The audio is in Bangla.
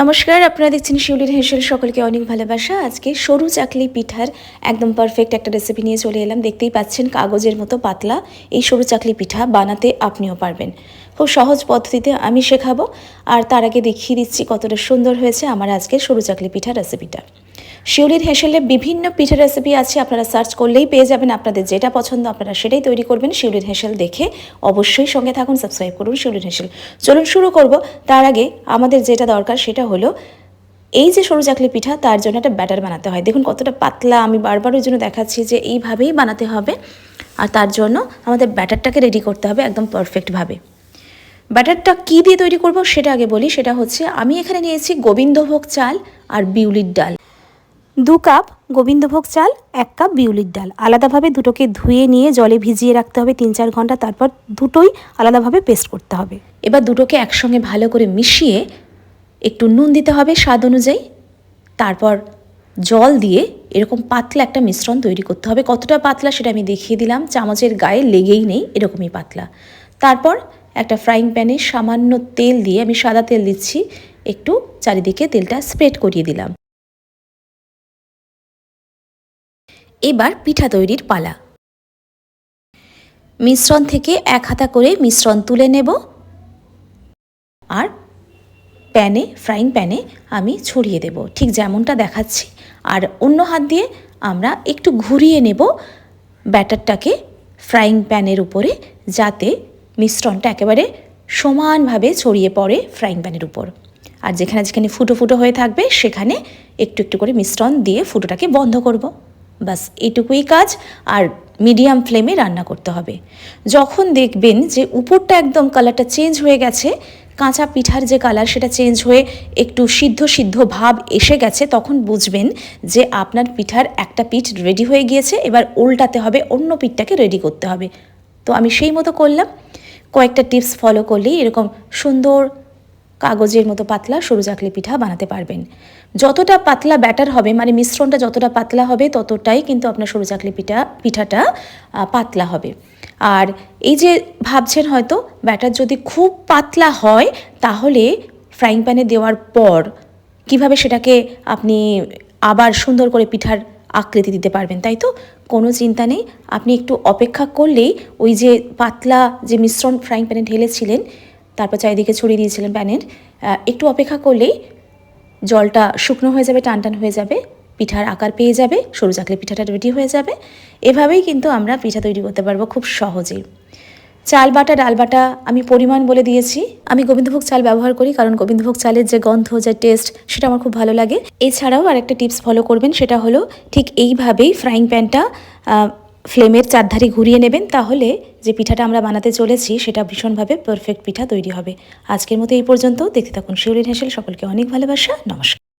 নমস্কার, আপনারা দেখছেন শিউলির হেসেল। সকলকে অনেক ভালোবাসা। আজকে সরু চাকলি পিঠার একদম পারফেক্ট একটা রেসিপি নিয়ে চলে এলাম। দেখতেই পাচ্ছেন কাগজের মতো পাতলা এই সরু চাকলি পিঠা বানাতে আপনিও পারবেন। খুব সহজ পদ্ধতিতে আমি শেখাবো। আর তার আগে দেখিয়ে দিচ্ছি কতটা সুন্দর হয়েছে আমার আজকে সরু চাকলি পিঠার রেসিপিটা শিউলির হেসেলে বিভিন্ন পিঠা রেসিপি আছে, আপনারা সার্চ করলেই পেয়ে যাবেন আপনাদের যেটা পছন্দ আপনারা সেটাই তৈরি করবেন শিউলির হেসেল দেখে। অবশ্যই সঙ্গে থাকুন সাবস্ক্রাইব করুন শিউলির হেসেল। চলুন শুরু করব, তার আগে আমাদের যেটা দরকার সেটা হলো, এই যে সরু চাকলি পিঠা তার জন্য একটা ব্যাটার বানাতে হয়। দেখুন কতটা পাতলা, আমি বারবার ওই জন্য দেখাচ্ছি যে এইভাবেই বানাতে হবে। আর তার জন্য আমাদের ব্যাটারটাকে রেডি করতে হবে একদম পারফেক্টভাবে ব্যাটারটা কী দিয়ে তৈরি করব সেটা আগে বলি, সেটা হচ্ছে আমি এখানে নিয়েছি গোবিন্দভোগ চাল আর বিউলির ডাল। দু কাপ গোবিন্দভোগ চাল, এক কাপ বিউলির ডাল। আলাদাভাবে দুটোকে ধুয়ে নিয়ে জলে ভিজিয়ে রাখতে হবে তিন চার ঘণ্টা, তারপর দুটোই আলাদাভাবে পেস্ট করতে হবে। এবার দুটোকে একসঙ্গে ভালো করে মিশিয়ে একটু নুন দিতে হবে স্বাদ অনুযায়ী। তারপর জল দিয়ে এরকম পাতলা একটা মিশ্রণ তৈরি করতে হবে। কতটা পাতলা সেটা আমি দেখিয়ে দিলাম, চামচের গায়ে লেগেই নেই, এরকমই পাতলা। তারপর একটা ফ্রাইং প্যানে সামান্য তেল দিয়ে আমি সাদা তেল দিচ্ছি, একটু চারিদিকে তেলটা স্প্রেড করিয়ে দিলাম। এবার পিঠা তৈরির পালা। মিশ্রণ থেকে এক হাতা করে মিশ্রণ তুলে নেব। আর প্যানে, ফ্রাইং প্যানে আমি ছড়িয়ে দেব, ঠিক যেমনটা দেখাচ্ছি। আর অন্য হাত দিয়ে আমরা একটু ঘুরিয়ে নেব ব্যাটারটাকে ফ্রাইং প্যানের উপরে, যাতে মিশ্রণটা একেবারে সমানভাবে ছড়িয়ে পড়ে ফ্রাইং প্যানের উপর। আর যেখানে যেখানে ফুটো ফুটো হয়ে থাকবে, সেখানে একটু একটু করে মিশ্রণ দিয়ে ফুটোটাকে বন্ধ করব। বাস এটুকুই কাজ আর মিডিয়াম ফ্লেমে রান্না করতে হবে। যখন দেখবেন যে উপরটা একদম কালারটা চেঞ্জ হয়ে গেছে, কাঁচা পিঠার যে কালার সেটা চেঞ্জ হয়ে একটু সিদ্ধ সিদ্ধ ভাব এসে গেছে, তখন বুঝবেন যে আপনার পিঠার একটা পিঠ রেডি হয়ে গিয়েছে, এবার উল্টাতে হবে, অন্য পিঠটাকে রেডি করতে হবে। তো আমি সেই মতো করলাম। কয়েকটা টিপস ফলো করলেই এরকম সুন্দর কাগজের মতো পাতলা সরু চাকলি পিঠা বানাতে পারবেন। যতটা পাতলা ব্যাটার হবে মানে মিশ্রণটা যতটা পাতলা হবে, ততটাই কিন্তু আপনার সরু চাকলি পিঠা, পিঠাটা পাতলা হবে। আর এই যে ভাবছেন হয়তো, ব্যাটার যদি খুব পাতলা হয়, তাহলে ফ্রাইং প্যানে দেওয়ার পর কীভাবে সেটাকে আপনি আবার সুন্দর করে পিঠার আকৃতি দিতে পারবেন, তাই তো? কোনো চিন্তা নেই। আপনি একটু অপেক্ষা করলেই ওই যে পাতলা যে মিশ্রণ ফ্রাইং প্যানে ঢেলেছিলেন তারপর চারিদিকে ছড়িয়ে দিয়েছিলেন প্যানের। একটু অপেক্ষা করলেই জলটা শুকনো হয়ে যাবে টান টান হয়ে যাবে, পিঠার আকার পেয়ে যাবে, সরু চাকলি পিঠাটা রেডি হয়ে যাবে। এভাবেই কিন্তু আমরা পিঠা তৈরি করতে পারব খুব সহজেই। চাল বাটা, ডাল বাটা আমি পরিমাণ বলে দিয়েছি। আমি গোবিন্দভোগ চাল ব্যবহার করি কারণ গোবিন্দভোগ চালের যে গন্ধ, যে টেস্ট সেটা আমার খুব ভালো লাগে। এছাড়াও আরেকটা টিপস ফলো করবেন, সেটা হলো ঠিক এইভাবেই ফ্রাইং প্যানটা ফ্লেমের চারধারে ঘুরিয়ে নেবেন, তাহলে যে পিঠাটা আমরা বানাতে চলেছি, সেটা ভীষণভাবে পারফেক্ট পিঠা তৈরি হবে। আজকের মতো এই পর্যন্ত। দেখতে থাকুন শিউলির হেসেল সকলকে অনেক ভালোবাসা। নমস্কার।